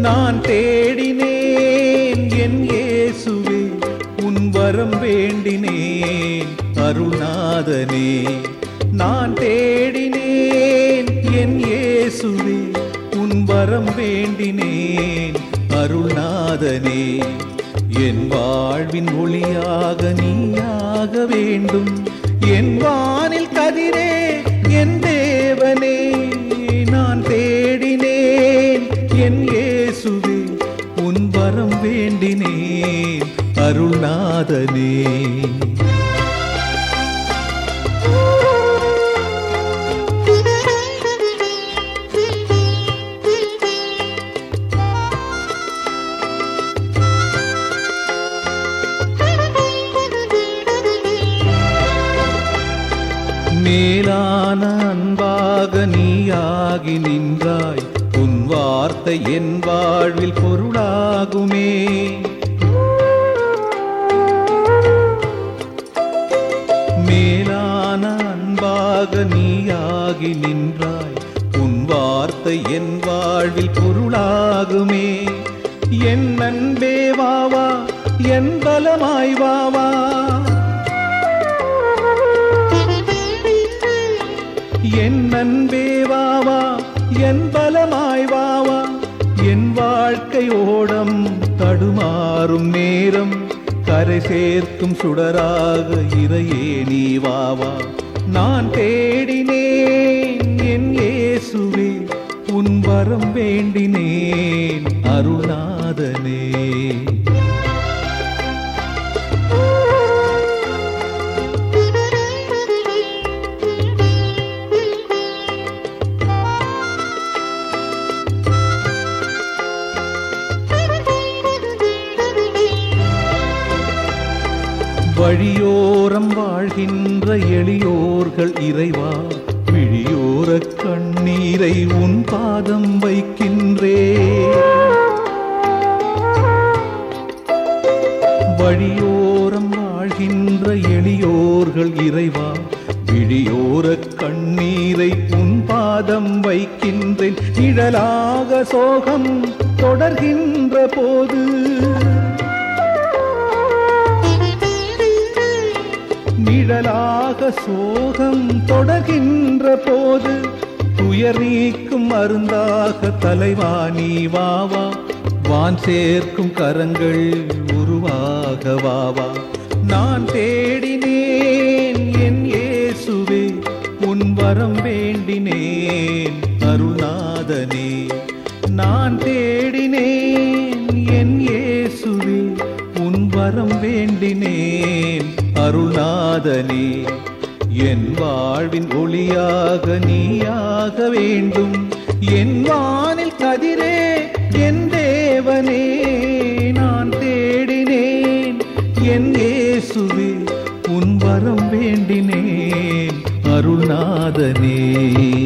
நான் தேடினேன். என் இயேசுவே உன் வரம் வேண்டினேன். அருணாதனே நான் தேடினேன். என் இயேசுவே உன் வரம் வேண்டினேன். அருள்நாதனே என் வாழ்வின் ஒளியாக நீயாக வேண்டும். என் வானில் கதிரே அருள்நாதனே மேலான அன்பாக நீயாகி நின்றாய். உன் வார்த்தை என் வாழ்வில் பொருளாகுமே. அன்பாக நீயாகி நின்றாய். உன் வார்த்தை என் வாழ்வில் பொருளாகுமே. என் அன்பே வாவா என் பலமாய் வாவா என் அன்பே வாவா என் பலமாய் வாவா என் வாழ்க்கை ஓடம் தடுமாறும் நேரம். கரை சேர்க்கும் சுடராக இறையே நீ வாவா நான் தேடினேன் என் இயேசுவே உன் வரம் வேண்டினேன். வழியோரம் வாழ்கின்ற எளியோர்கள் இறைவா விழியோர கண்ணீரை உன் பாதம் வைக்கின்றே. வழியோரம் வாழ்கின்ற எளியோர்கள் இறைவா விழியோர கண்ணீரை உன் பாதம் வைக்கின்றேன். நிழலாக சோகம் தொடர்கின்ற போது உலக சோகம் தொடர்கின்ற போது துயர் நீக்கும் மருந்தாக தலைவா நீ வாவா வான் சேர்க்கும் கரங்கள் உருவாக வாவா நான் தேடினேன் என் இயேசுவே உன் வரம் வேண்டினேன் அருணாதனே நான் தேடினேன் என் இயேசுவே உன் வரம் வேண்டினேன் அருணா நாதனே என் வாழ்வின் ஒளியாக நீயாக வேண்டும். என் வானில் கதிரே என் தேவனே நான் தேடினேன். என் இயேசுவே உன் வரம் வேண்டினேன். அருள்நாதனே.